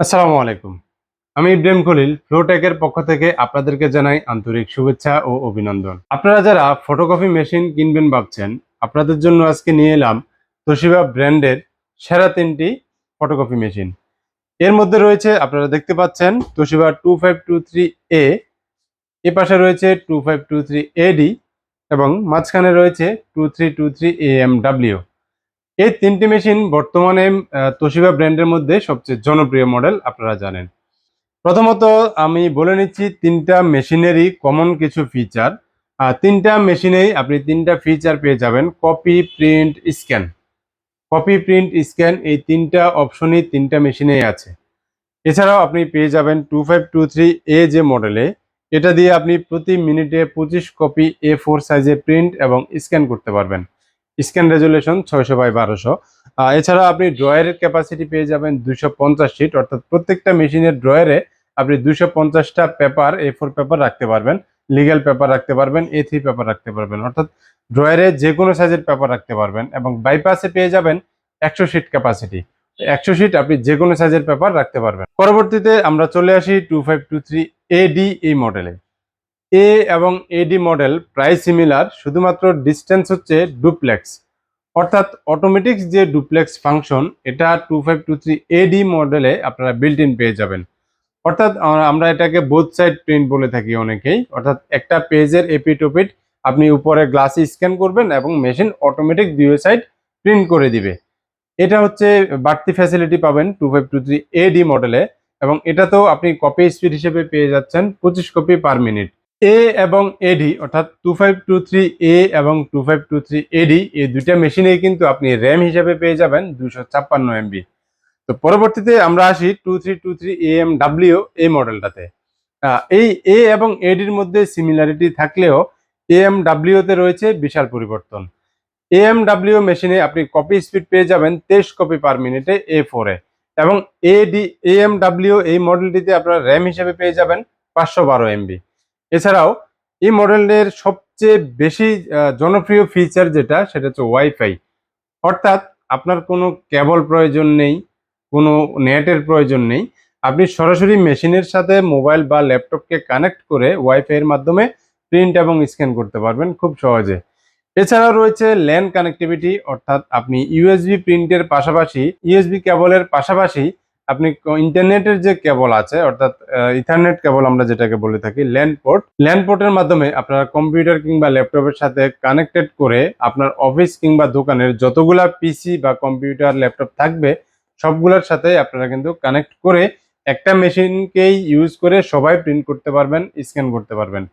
আসসালামু আলাইকুম। আমি ইব্রাহিম খলিল ফ্লোটেকের পক্ষ থেকে আপনাদেরকে জানাই আন্তরিক শুভেচ্ছা ও অভিনন্দন। আপনারা যারা ফটোকপি মেশিন কিনবেন ভাবছেন, আপনাদের জন্য আজকে নিয়ে এলাম তোশিবা ব্র্যান্ডের সেরা তিনটি ফটোকপি মেশিন এর মধ্যে রয়েছে, আপনারা দেখতে পাচ্ছেন, Toshiba two five two three A এ পাশে রয়েছে two five two three AD এবং মাঝখানে রয়েছে two three two three A M W এই তিনটি মেশিন বর্তমানে তোশিবা ব্র্যান্ডের মধ্যে সবচেয়ে জনপ্রিয় মডেল আপনারা জানেন। প্রথমত আমি বলে নিচ্ছি, তিনটা মেশিনেরই কমন কিছু ফিচার তিনটা মেশিনেই আপনি তিনটা ফিচার পেয়ে যাবেন copy print scan copy print scan এই তিনটা অপশনই তিনটা মেশিনেই আছে। এছাড়াও আপনি পেয়ে যাবেন two five two three A যে মডেলে এটা দিয়ে আপনি প্রতি মিনিটে পঁচিশ কপি এ ফোর সাইজে প্রিন্ট এবং স্ক্যান করতে পারবেন। স্ক্যান রেজুলেশন ছয়শো বাই বারোশো। এছাড়া আপনি ড্রয়ারের ক্যাপাসিটি পেয়ে যাবেন দুশো পঞ্চাশ শিট অর্থাৎ প্রত্যেকটা মেশিনের ড্রয়ারে আপনি দুশো পঞ্চাশটা পেপার এ ফোর পেপার রাখতে পারবেন লিগ্যাল পেপার রাখতে পারবেন এ থ্রি পেপার রাখতে পারবেন, অর্থাৎ ড্রয়ারে যে কোনো সাইজের পেপার রাখতে পারবেন এবং বাইপাসে পেয়ে যাবেন একশো শিট ক্যাপাসিটি একশো শিট আপনি যে কোনো সাইজের পেপার রাখতে পারবেন। পরবর্তীতে আমরা চলে আসি two five two three AD এই মডেলে এ এবং এডি মডেল প্রায় সিমিলার শুধুমাত্র ডিস্টেন্স হচ্ছে ডুপ্লেক্স অর্থাৎ অটোমেটিক যে ডুপ্লেক্স ফাংশন এটা two five two three AD মডেলে আপনারা বিল্ট ইন পেয়ে যাবেন। অর্থাৎ আমরা এটাকে বোথ সাইড প্রিন্ট বলে থাকি অনেকেই। অর্থাৎ একটা পেজের এপিটোপিট আপনি উপরে গ্লাসে স্ক্যান করবেন এবং মেশিন অটোমেটিক দুই সাইড প্রিন্ট করে দিবে। এটা হচ্ছে বাড়তি ফ্যাসিলিটি পাবেন two five two three AD মডেলে এবং এটাতেও আপনি কপি স্পিড হিসেবে পেয়ে যাচ্ছেন পঁচিশ কপি পার মিনিট এ এবং এডি অর্থাৎ two five two three A এবং two five two three AD এই দুইটা মেশিনেই কিন্তু আপনি র্যাম হিসেবে পেয়ে যাবেন দুশো ছাপ্পান্ন এমবি তো পরবর্তীতে আমরা আসি two three two three A M W এই মডেলটাতে এই এ এবং এডির মধ্যে সিমিলারিটি থাকলেও এ এম ডাব্লিউতে রয়েছে বিশাল পরিবর্তন। এ এম ডাব্লিউ মেশিনে আপনি কপি স্পিড পেয়ে যাবেন তেইশ কপি পার মিনিটে এ ফোরে এবং এডি এ এম ডাব্লিউ এই মডেলটিতে আপনারা র্যাম হিসেবে পেয়ে যাবেন পাঁচশো বারো এমবি এছাড়াও এই মডেলের সবচেয়ে বেশি জনপ্রিয় ফিচার যেটা, সেটা হচ্ছে ওয়াইফাই অর্থাৎ আপনার কোনো কেবল প্রয়োজন নেই, কোনো নেটের প্রয়োজন নেই। আপনি সরাসরি মেশিনের সাথে মোবাইল বা ল্যাপটপকে কানেক্ট করে ওয়াইফাইয়ের মাধ্যমে প্রিন্ট এবং স্ক্যান করতে পারবেন খুব সহজে। এছাড়াও রয়েছে ল্যান কানেক্টিভিটি অর্থাৎ আপনি ইউএসবি প্রিন্টের পাশাপাশি ইউএসবি কেবলের পাশাপাশি আপনি ইন্টারনেটের যে কেবল আছে, অর্থাৎ ইথারনেট কেবল আমরা যেটাকে বলে থাকি, ল্যান্ড পোর্ট, ল্যান্ড পোর্টের মাধ্যমে আপনারা কম্পিউটার কিংবা ল্যাপটপের সাথে কানেক্টেড করে আপনার অফিস কিংবা দোকানের যতগুলা পিসি বা কম্পিউটার, ল্যাপটপ থাকবে, সবগুলোর সাথে আপনারা কিন্তু কানেক্ট করে একটা মেশিনকেই ইউজ করে সবাই প্রিন্ট করতে পারবেন, স্ক্যান করতে পারবেন।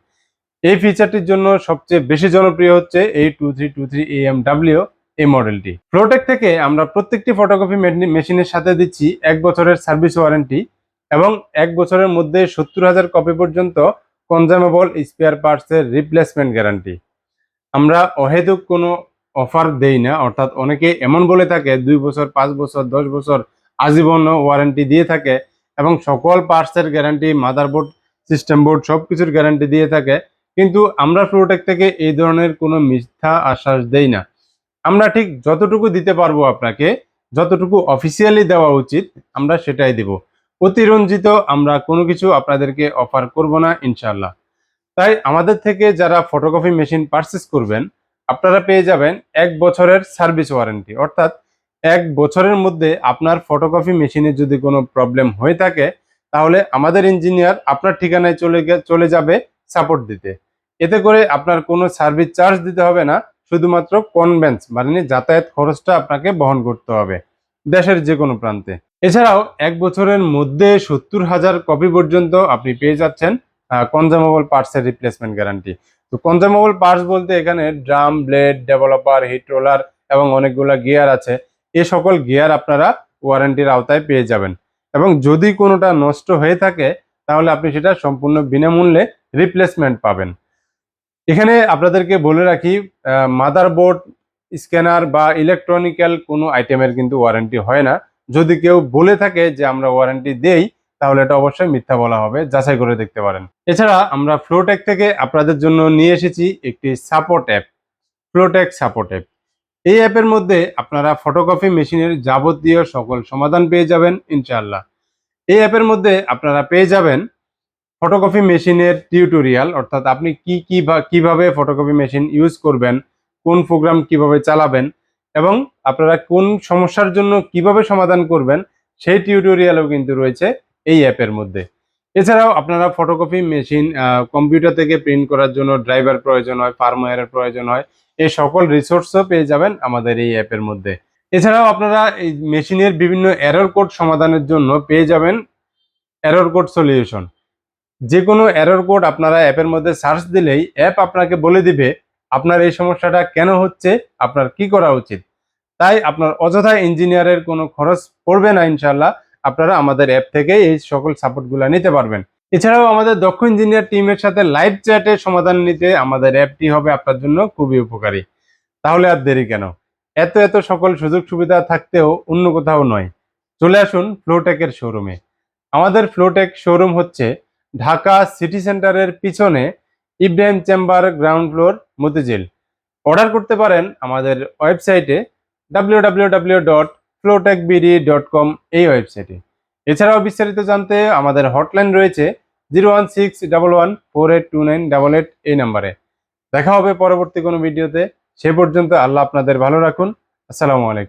এই ফিচারটির জন্য সবচেয়ে বেশি জনপ্রিয় হচ্ছে এই two three two three M W এই মডেলটি ফ্লোটেক থেকে আমরা প্রত্যেকটি ফটোকপি মেশিনের সাথে দিচ্ছি এক বছরের সার্ভিস ওয়ারেন্টি এবং এক বছরের মধ্যে সত্তর হাজার কপি পর্যন্ত কনজামেবল স্পেয়ার পার্টসের রিপ্লেসমেন্ট গ্যারান্টি আমরা অহেতুক কোনো অফার দেই না, অর্থাৎ অনেকে এমন বলে থাকে, দুই বছর, পাঁচ বছর, দশ বছর আজীবন ওয়ারেন্টি দিয়ে থাকে এবং সকল পার্টসের গ্যারান্টি মাদারবোর্ড সিস্টেম বোর্ড সব কিছুর গ্যারান্টি দিয়ে থাকে। কিন্তু আমরা ফ্লোটেক থেকে এই ধরনের কোনো মিথ্যা আশ্বাস দেই না। আমরা ঠিক যতটুকু দিতে পারব আপনাকে, যতটুকু অফিসিয়ালি দেওয়া উচিত, আমরা সেটাই দেব। অতিরঞ্জিত আমরা কোনো কিছু আপনাদেরকে অফার করব না ইনশাল্লাহ তাই আমাদের থেকে যারা ফটোকপি মেশিন পারচেস করবেন, আপনারা পেয়ে যাবেন এক বছরের সার্ভিস ওয়ারেন্টি অর্থাৎ এক বছরের মধ্যে আপনার ফটোকপি মেশিনে যদি কোনো প্রবলেম হয়ে থাকে, তাহলে আমাদের ইঞ্জিনিয়ার আপনার ঠিকানায় চলে চলে যাবে সাপোর্ট দিতে। এতে করে আপনার কোনো সার্ভিস চার্জ দিতে হবে না শুধুমাত্র কনভেন্স মানে যাতায়াত খরচটা আপনাকে বহন করতে হবে, দেশের যে কোনো প্রান্তে। এছাড়াও এক বছরের মধ্যে সত্তর হাজার কপি পর্যন্ত আপনি পেয়ে যাচ্ছেন কনজামেবল পার্টসের রিপ্লেসমেন্ট গ্যারান্টি তো কনজামেবল পার্টস বলতে এখানে drum blade developer heat roller এবং অনেকগুলা গিয়ার আছে। এ সকল গিয়ার আপনারা ওয়ারেন্টির আওতায় পেয়ে যাবেন। এবং যদি কোনোটা নষ্ট হয়ে থাকে, তাহলে আপনি সেটা সম্পূর্ণ বিনামূল্যে রিপ্লেসমেন্ট পাবেন। এখানে আপনাদেরকে বলে রাখি মাদারবোর্ড স্ক্যানার বা ইলেকট্রনিক্যাল কোনো আইটেমের কিন্তু ওয়ারেন্টি হয় না। যদি কেউ বলে থাকে যে আমরা ওয়ারেন্টি দেই, তাহলে এটা অবশ্যই মিথ্যা বলা হবে, যাচাই করে দেখতে পারেন। এছাড়া আমরা ফ্লোটেক থেকে আপনাদের জন্য নিয়ে এসেছি একটি support app Flotek support app এই অ্যাপের মধ্যে আপনারা ফটোকপি মেশিনের যাবতীয় সকল সমাধান পেয়ে যাবেন, ইনশাআল্লাহ। এই অ্যাপের মধ্যে আপনারা পেয়ে যাবেন ফটোকপি মেশিনের টিউটোরিয়াল, অর্থাৎ আপনি কি কি বা কীভাবে ফটোকপি মেশিন ইউজ করবেন, কোন প্রোগ্রাম কীভাবে চালাবেন, এবং আপনারা কোন সমস্যার জন্য কীভাবে সমাধান করবেন, সেই টিউটোরিয়ালও কিন্তু রয়েছে এই অ্যাপের মধ্যে। এছাড়াও আপনারা ফটোকপি মেশিন কম্পিউটার থেকে প্রিন্ট করার জন্য ড্রাইভার প্রয়োজন হয় ফার্মওয়্যারের প্রয়োজন হয়, এই সকল রিসোর্সও পেয়ে যাবেন আমাদের এই অ্যাপের মধ্যে। এছাড়াও আপনারা এই মেশিনের বিভিন্ন এরর কোড সমাধানের জন্য পেয়ে যাবেন এরর কোড সলিউশন যে কোনো এরর কোড আপনারা অ্যাপের মধ্যে সার্চ দিলেই অ্যাপ আপনাকে বলে দিবে আপনার এই সমস্যাটা কেন হচ্ছে, আপনার কি করা উচিত। তাই আপনার অযথা ইঞ্জিনিয়ারের কোনো খরচ পড়বে না ইনশাল্লাহ আপনারা আমাদের অ্যাপ থেকে এই সকল সাপোর্টগুলো নিতে পারবেন। এছাড়াও আমাদের দক্ষ ইঞ্জিনিয়ার টিমের সাথে লাইভ চ্যাটে সমাধান নিতে আমাদের অ্যাপটি হবে আপনার জন্য খুবই উপকারী। তাহলে আর দেরি কেন? এত এত সকল সুযোগ সুবিধা থাকতেও অন্য কোথাও নয়। চলে আসুন ফ্লোটেকের শোরুমে আমাদের ফ্লোটেক শোরুম হচ্ছে ঢাকা সিটি সেন্টারের পিছনে Ibrahim chamber ground floor Motijheel. Order করতে পারেন আমাদের ওয়েবসাইটে W W dot dot com এই ওয়েবসাইটে। এছাড়াও বিস্তারিত জানতে আমাদের হটলাইন রয়েছে zero one six double one four eight two nine double eight এই নাম্বারে। দেখা হবে পরবর্তী কোনো ভিডিওতে। সে পর্যন্ত আল্লাহ আপনাদের ভালো রাখুন। আসসালামু আলাইকুম।